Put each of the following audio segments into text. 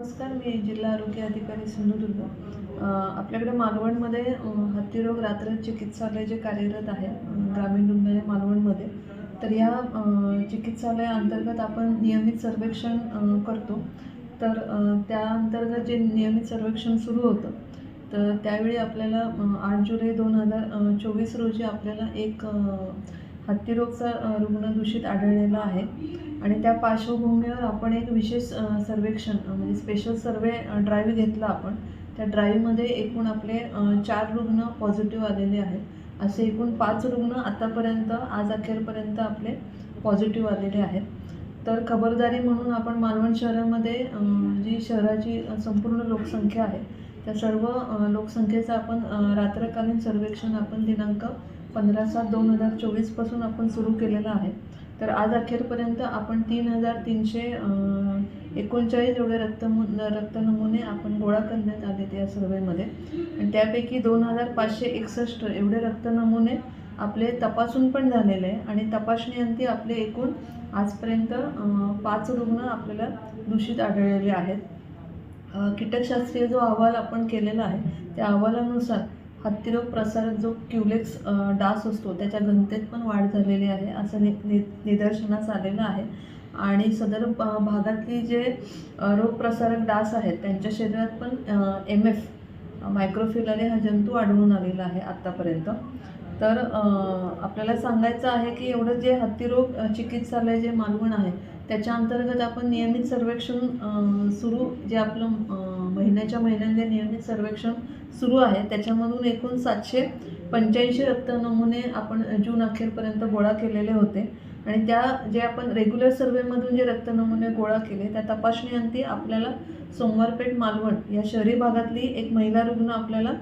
नमस्कार मी जिल्हा आरोग्य अधिकारी सिंधुदुर्ग. आपल्याकडे मालवणमध्ये हत्तीरोग रात्र चिकित्सालय जे कार्यरत आहे ग्रामीण रुग्णालय मालवणमध्ये तर या चिकित्सालया चिकित्सालयाअंतर्गत आपण नियमित सर्वेक्षण करतो. तर त्या अंतर्गत जे नियमित सर्वेक्षण सुरू होतं तर त्यावेळी आपल्याला आठ जुलै दोन हजार चोवीस रोजी आपल्याला एक हत्तीरोगचा रुग्ण दूषित आढळलेला आहे. आणि त्या पार्श्वभूमीवर आपण एक विशेष सर्वेक्षण म्हणजे स्पेशल सर्वे ड्राईव्ह घेतला आपण. त्या ड्राईव्हमध्ये एकूण आपले चार रुग्ण पॉझिटिव्ह आलेले आहेत. असे एकूण पाच रुग्ण आतापर्यंत आज अखेरपर्यंत आपले पॉझिटिव्ह आलेले आहेत. तर खबरदारी म्हणून आपण मालवण शहरामध्ये जी शहराची संपूर्ण लोकसंख्या आहे त्या सर्व लोकसंख्येचं आपण रात्रकालीन सर्वेक्षण आपण दिनांक पंधरा सात दोन हजार चोवीसपासून आपण सुरू केलेलं आहे. तर आज अखेरपर्यंत आपण तीन हजार तीनशे एकोणचाळीस एवढे रक्त रक्त नमुने आपण गोळा करण्यात आले या सर्वेमध्ये. आणि त्यापैकी दोन हजार पाचशे एकसष्ट एवढे रक्त नमुने आपले तपासून पण झालेले आहे. आणि तपासणीअंती आपले एकूण आजपर्यंत पाच रुग्ण आपल्याला दूषित आढळलेले आहेत. कीटकशास्त्रीय जो अहवाल आपण केलेला आहे त्या अहवालानुसार हत्तीरोग प्रसारक जो क्युलेक्स डास असतो त्याच्या घनतेत पण वाढ झालेली आहे असं नि नि निदर्शनास आलेलं आहे. आणि सदर भागातली जे रोगप्रसारक डास आहेत त्यांच्या शरीरात पण एम एफ मायक्रोफिलरी हा जंतू आढळून आलेला आहे आत्तापर्यंत तर आपल्याला सांगायचं आहे की एवढं जे हत्तीरोग चिकित्सालय जे मालवण आहे त्याच्या अंतर्गत आपण नियमित सर्वेक्षण सुरू जे आपलं महिन्याच्या महिन्यामध्ये नियमित सर्वेक्षण सुरू आहे. त्याच्यामधून एकूण सातशे पंच्याऐंशी रक्त नमुने आपण जून अखेरपर्यंत गोळा केलेले होते. आणि त्या जे आपण रेग्युलर सर्वेमधून जे रक्त नमुने गोळा केले त्या तपासणीअंती आपल्याला सोमवारपेठ मालवण या शहरी भागातली एक महिला रुग्ण आपल्याला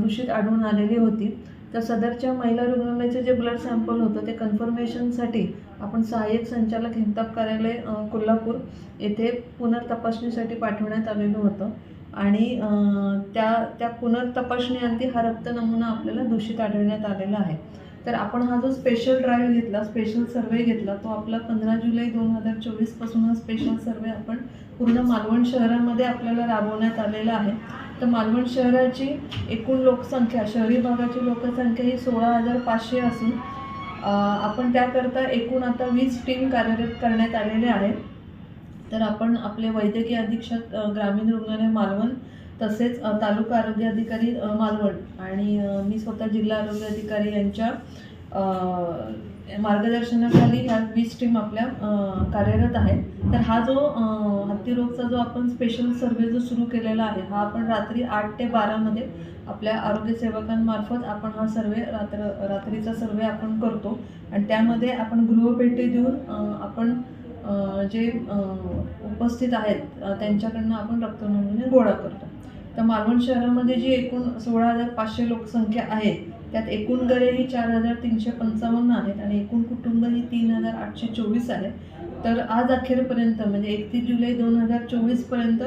दूषित आढळून आलेली होती. तर सदरच्या महिला रुग्णालयाचे जे ब्लड सॅम्पल होतं ते कन्फर्मेशनसाठी आपण सहाय्यक संचालक हिंताप कार्यालय कोल्हापूर येथे पुनर्तपासणीसाठी पाठवण्यात आलेलं होतं. आणि त्या त्या पुनर्तपासणीअंती हा रक्त नमुना आपल्याला दूषित आढळण्यात आलेला आहे. तर आपण हा जो स्पेशल ड्राईव्ह घेतला स्पेशल सर्वे घेतला तो आपला पंधरा जुलै दोन हजार चोवीसपासून हा स्पेशल सर्वे आपण पूर्ण मालवण शहरामध्ये आपल्याला राबवण्यात आलेला आहे. तर मालवण शहराची एकूण लोकसंख्या शहरी भागाची लोकसंख्या ही सोळा हजार पाचशे असून आपण त्याकरता एकूण आता वीस टीम कार्यरत करण्यात आलेले आहे तर आपण आपले वैद्यकीय अधीक्षक ग्रामीण रुग्णालय मालवण तसेच तालुका आरोग्य अधिकारी मालवण आणि मी स्वतः जिल्हा आरोग्य अधिकारी यांच्या मार्गदर्शनाखाली ह्या वीस टीम आपल्या कार्यरत आहे तर हा जो हत्ती हत्तीरोगचा जो आपण स्पेशल सर्वे जो सुरू केलेला आहे हा आपण रात्री आठ ते बारामध्ये आपल्या आरोग्य सेवकांमार्फत आपण हा सर्वे रात्र रात्रीचा सर्वे आपण करतो. आणि त्यामध्ये आपण गृहपेटी देऊन आपण जे उपस्थित आहेत त्यांच्याकडनं आपण रक्तनमुने गोळा करतो. तर मालवण शहरामध्ये जी एकूण सोळा हजार पाचशे लोकसंख्या आहे त्यात एकूण घरे ही चार हजार तीनशे पंचावन्न आहेत आणि एकूण कुटुंब ही तीन हजार आठशे चोवीस आहे. तर आज अखेरपर्यंत म्हणजे एकतीस जुलै दोन हजार चोवीसपर्यंत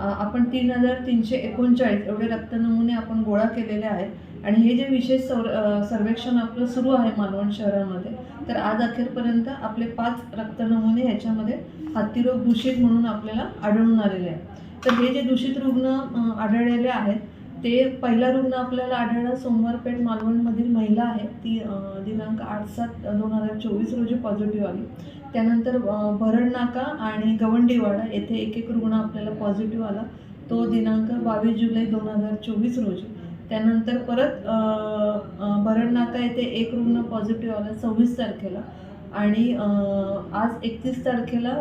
आपण तीन हजार तीनशे एकोणचाळीस एवढे रक्त नमुने आपण गोळा केलेले आहेत. आणि हे जे विशेष सर सर्वेक्षण आपलं सुरू आहे मालवण शहरामध्ये तर आज अखेरपर्यंत आपले पाच रक्त नमुने ह्याच्यामध्ये हत्तीरोग दूषित म्हणून आपल्याला आढळून आलेले आहे तर हे जे दूषित रुग्ण आढळलेले आहेत ते पहिला रुग्ण आपल्याला आढळला सोमवारपेठ मालवणमधील महिला आहे. ती दिनांक आठ सात दोन हजार चोवीस रोजी पॉझिटिव्ह आली. त्यानंतर भरण नाका आणि गवंडीवाडा येथे एक एक रुग्ण आपल्याला पॉझिटिव्ह आला. तो दिनांक बावीस जुलै दोन हजार चोवीस रोजी. त्यानंतर परत भरण नाका येथे एक रुग्ण पॉझिटिव्ह आला सव्वीस तारखेला. आणि आज एकतीस तारखेला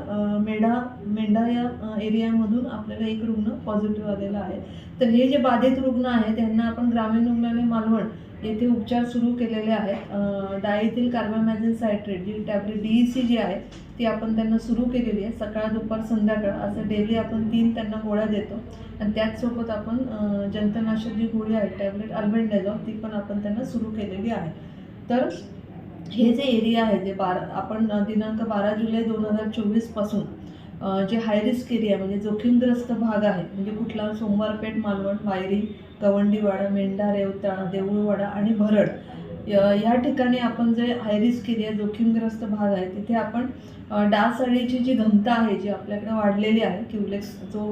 मेढा मेंढा या एरियामधून आपल्याला एक रुग्ण पॉझिटिव्ह आलेला आहे. तर हे जे बाधित रुग्ण आहे त्यांना आपण ग्रामीण रुग्णालय मालवण येथे उपचार सुरू केलेले आहेत. डाळीतील कार्बामॅझिन सायट्रेट जी टॅबलेट डी ई सी जी आहे ती आपण त्यांना सुरू केलेली आहे. सकाळ दुपार संध्याकाळ असं डेली आपण तीन त्यांना गोळ्या देतो. आणि त्याचसोबत आपण जंतनाशक जी गोळी आहे टॅबलेट अल्बेंडेझॉल ती पण आपण त्यांना सुरू केलेली आहे. तर हे जे एरिया आहे जे बारा आपण दिनांक बारा जुलै दोन हजार चोवीसपासून जे हाय रिस्क एरिया म्हणजे जोखीमग्रस्त भाग आहे म्हणजे कुठला? सोमवारपेठ मालवण वायरी गवंडीवाडा मेंढा रेवता देऊळवाडा आणि भरड. या ठिकाणी आपण जे हाय रिस्क एरिया जोखीमग्रस्त भाग आहे तिथे आपण डास अळीची जी घनता आहे जी आपल्याकडे वाढलेली आहे क्युलेक्स जो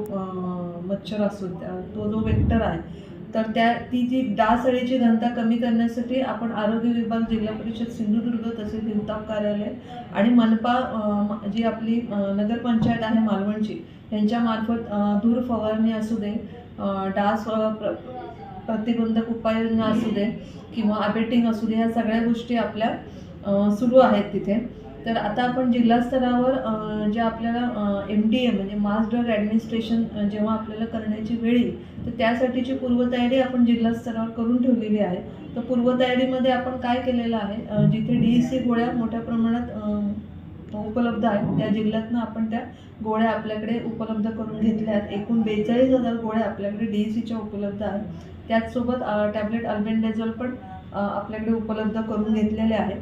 मच्छर असतो त्या- तो जो वेक्टर आहे तर त्या ती जी डास अळीची घनता कमी करण्यासाठी आपण आरोग्य विभाग जिल्हा परिषद सिंधुदुर्ग तसेच हिवताप कार्यालय आणि मनपा जी आपली नगरपंचायत आहे मालवणची यांच्यामार्फत धूर फवारणी असू दे डास प्र प्रतिबंधक उपाययोजना असू दे किंवा अबेटिंग असू दे ह्या सगळ्या गोष्टी आपल्या सुरू आहेत तिथे. तर आता आपण जिल्हा स्तरावर जे आपल्याला एम डी ए म्हणजे मास ड्रग ॲडमिनिस्ट्रेशन जेव्हा आपल्याला करण्याची वेळ येईल तर त्यासाठीची पूर्वतयारी आपण जिल्हा स्तरावर करून ठेवलेली आहे. तर पूर्वतयारीमध्ये आपण काय केलेलं आहे? जिथे डी ई सी गोळ्या मोठ्या प्रमाणात उपलब्ध आहेत त्या जिल्ह्यातनं आपण त्या गोळ्या आपल्याकडे उपलब्ध करून घेतल्या आहेत. एकूण बेचाळीस हजार गोळ्या आपल्याकडे डी सीच्या उपलब्ध आहेत. त्याचसोबत टॅबलेट अल्बेंडेझॉल पण आपल्याकडे उपलब्ध करून घेतलेले आहेत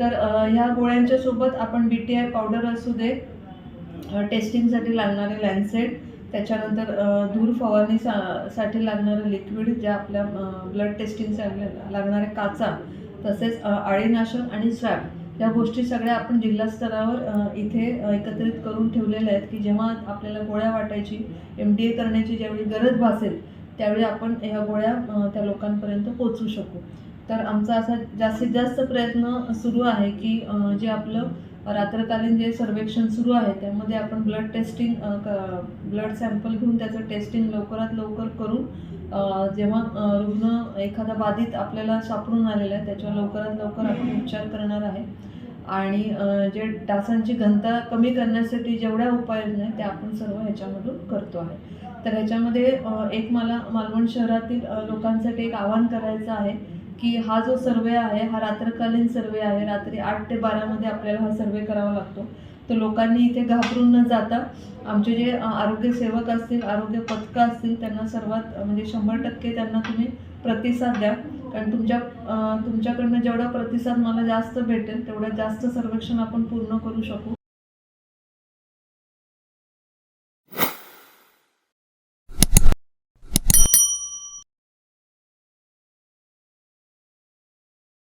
तर ह्या गोळ्यांच्या सोबत आपण बी टी आय पावडर असू दे टेस्टिंगसाठी लागणारे लॅन्सेट त्याच्यानंतर धूर फवारणी सा साठी लागणारं लिक्विड ज्या आपल्या ब्लड टेस्टिंगसाठी लागणारे काचा तसेच आळीनाशक आणि स्वॅब या गोष्टी सगळ्या आपण जिल्हा स्तरावर इथे एकत्रित करून ठेवलेल्या आहेत की जेव्हा आपल्याला गोळ्या वाटायची एम डी ए करण्याची ज्यावेळी गरज भासेल त्यावेळी आपण ह्या गोळ्या त्या लोकांपर्यंत पोचवू शकू. तर आमचा असा जास्तीत जास्त प्रयत्न सुरू आहे की जे आपलं रात्रकालीन जे सर्वेक्षण सुरू आहे त्यामध्ये आपण ब्लड टेस्टिंग ब्लड सॅम्पल घेऊन त्याचं टेस्टिंग लवकरात लवकर करून जेव्हा रुग्ण एखादा बाधित आपल्याला सापडून आलेला आहे त्याच्यावर लवकरात लवकर आपण उपचार करणार आहे. आणि जे डासांची घनता कमी करण्यासाठी जेवढ्या उपाययोजना आहेत त्या आपण सर्व ह्याच्यामधून करतो आहे. तर ह्याच्यामध्ये एक मला मालवण शहरातील लोकांसाठी एक आवाहन करायचं आहे की हा जो सर्वे आहे हा रात्रकालीन सर्वे आहे रात्री आठ ते बारामध्ये आपल्याला हा सर्वे करावा लागतो. तर लोकांनी इथे घाबरून न जाता आमचे जे आरोग्य सेवक असतील आरोग्य पथकं असतील त्यांना सर्वात म्हणजे शंभर टक्के त्यांना तुम्ही प्रतिसाद द्या. कारण तुमच्या तुमच्याकडनं जेवढा प्रतिसाद मला जास्त भेटेल तेवढं जास्त सर्वेक्षण आपण पूर्ण करू शकू.